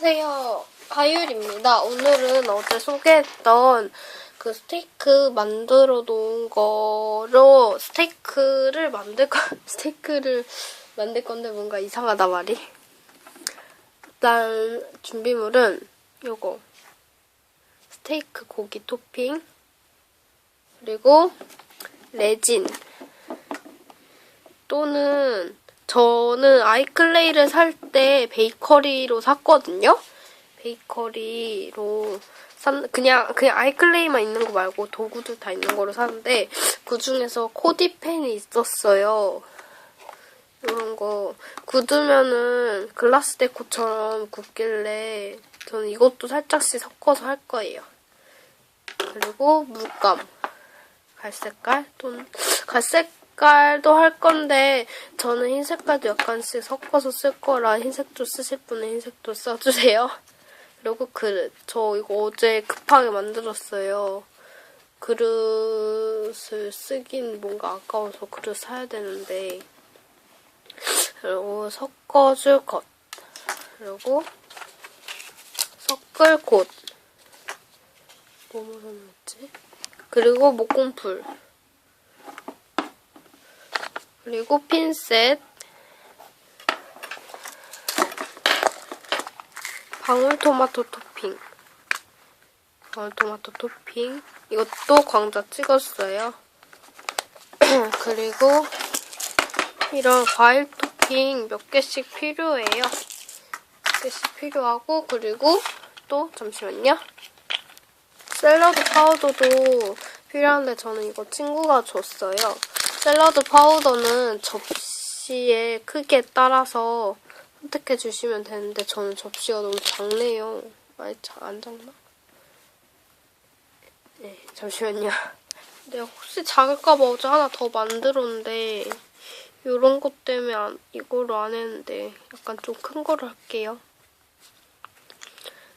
안녕하세요. 하율입니다. 오늘은 어제 소개했던 그 스테이크 만들어 놓은 거로 스테이크를 만들 거, 스테이크를 만들 건데 뭔가 이상하다 말이. 일단 준비물은 요거. 스테이크 고기 토핑. 그리고 레진. 또는 저는 아이클레이를 살 때 베이커리로 샀거든요. 베이커리로 산 그냥 그냥 아이클레이만 있는 거 말고 도구도 다 있는 거로 샀는데 그 중에서 코디펜이 있었어요. 이런 거 굳으면은 글라스 데코처럼 굳길래 저는 이것도 살짝씩 섞어서 할 거예요. 그리고 물감 갈색깔 또는 갈색 색깔도 할 건데 저는 흰 색깔도 약간씩 섞어서 쓸 거라 흰색도 쓰실 분은 흰색도 써주세요. 그리고 그릇. 저 이거 어제 급하게 만들었어요. 그릇을 쓰긴 뭔가 아까워서 그릇 사야 되는데 그리고 섞어줄 것 그리고 섞을 곳 뭐뭐 넣었지? 그리고 목공풀 그리고 핀셋, 방울토마토 토핑, 방울토마토 토핑, 이것도 광자 찍었어요. 그리고 이런 과일 토핑 몇 개씩 필요해요. 몇 개씩 필요하고 그리고 또 잠시만요. 샐러드 파우더도 필요한데 저는 이거 친구가 줬어요. 샐러드 파우더는 접시의 크기에 따라서 선택해 주시면 되는데 저는 접시가 너무 작네요. 아니, 안 작나? 네, 잠시만요. 내가 혹시 작을까봐 어제 하나 더 만들었는데 이런 것 때문에 안, 이거를 안 했는데 약간 좀 큰 거를 할게요.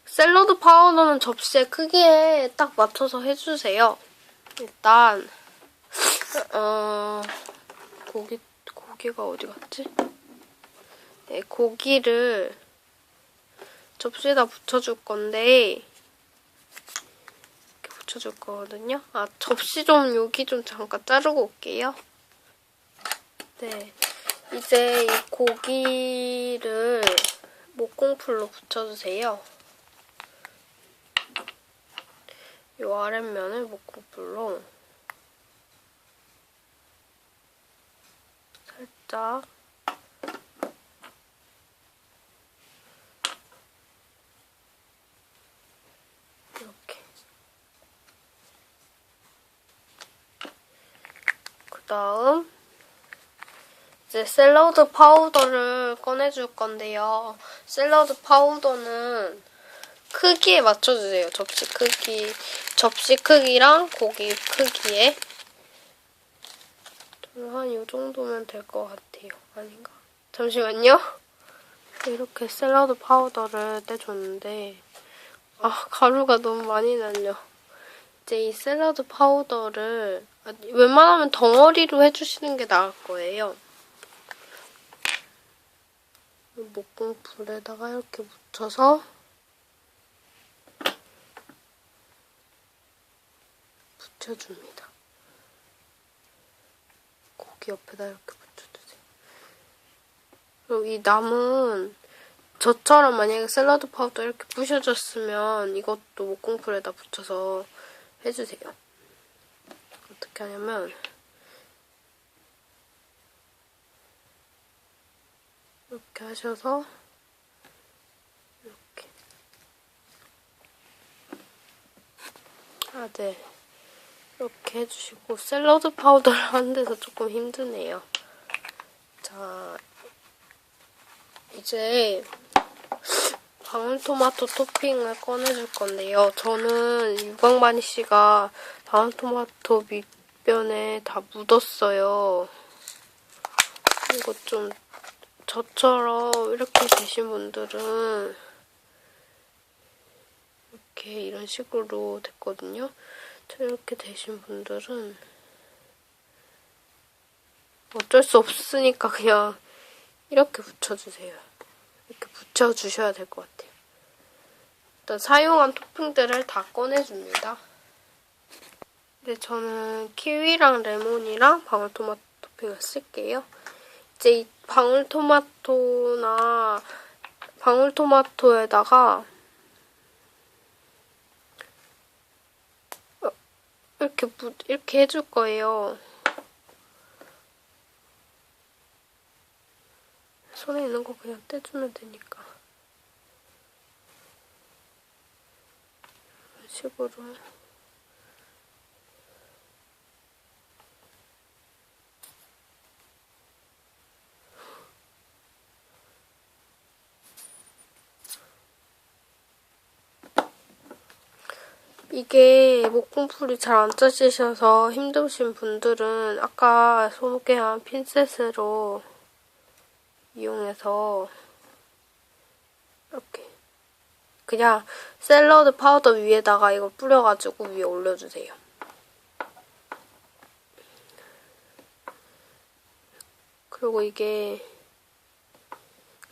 샐러드 파우더는 접시의 크기에 딱 맞춰서 해주세요. 일단 어, 고기, 고기가 어디 갔지? 네, 고기를 접시에다 붙여줄 건데, 이렇게 붙여줄 거거든요. 아, 접시 좀 여기 좀 잠깐 자르고 올게요. 네. 이제 이 고기를 목공풀로 붙여주세요. 이 아랫면을 목공풀로 살짝 이렇게 그 다음 이제 샐러드 파우더를 꺼내줄 건데요. 샐러드 파우더는 크기에 맞춰주세요. 접시 크기, 접시 크기랑 고기 크기에 한 이 정도면 될 것 같아요. 아닌가? 잠시만요. 이렇게 샐러드 파우더를 떼줬는데 아 가루가 너무 많이 날려. 이제 이 샐러드 파우더를 웬만하면 덩어리로 해주시는 게 나을 거예요. 목공풀에다가 이렇게 묻혀서 붙여줍니다. 고기 옆에다 이렇게 붙여주세요. 그리고 이 남은 저처럼 만약에 샐러드 파우더 이렇게 부셔졌으면 이것도 목공풀에다 붙여서 해주세요. 어떻게 하냐면 이렇게 하셔서 이렇게 아, 네. 이렇게 해주시고 샐러드 파우더를 하는 데서 조금 힘드네요. 자, 이제 방울토마토 토핑을 꺼내줄 건데요. 저는 유광바니 씨가 방울토마토 밑변에 다 묻었어요. 이거 좀 저처럼 이렇게 되신 분들은 이렇게 이런 식으로 됐거든요. 이렇게 되신 분들은 어쩔 수 없으니까 그냥 이렇게 붙여주세요. 이렇게 붙여주셔야 될 것 같아요. 일단 사용한 토핑들을 다 꺼내줍니다. 네, 저는 키위랑 레몬이랑 방울토마토 토핑을 쓸게요. 이제 이 방울토마토나 방울토마토에다가 이렇게 묻, 이렇게 해줄 거예요. 손에 있는 거 그냥 떼주면 되니까. 이런 식으로. 이게 목공풀이 잘 안 짜지셔서 힘드신 분들은 아까 소개한 핀셋으로 이용해서 이렇게 그냥 샐러드 파우더 위에다가 이걸 뿌려가지고 위에 올려주세요. 그리고 이게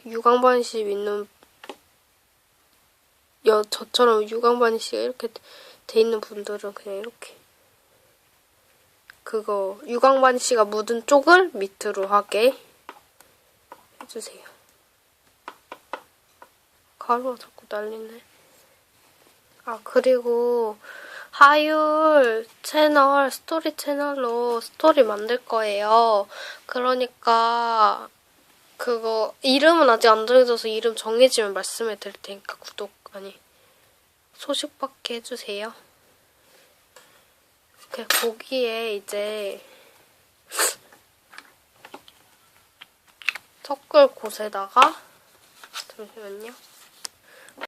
유광반시 있는 여, 저처럼 유광반시가 이렇게 돼 있는 분들은 그냥 이렇게 그거 유광반시가 묻은 쪽을 밑으로 하게 해주세요. 가루가 자꾸 날리네. 아 그리고 하율 채널 스토리 채널로 스토리 만들 거예요. 그러니까 그거 이름은 아직 안 정해져서 이름 정해지면 말씀해 드릴 테니까 구독 아니 소식 받게 해주세요. 그 거기에 이제 섞을 곳에다가 잠시만요.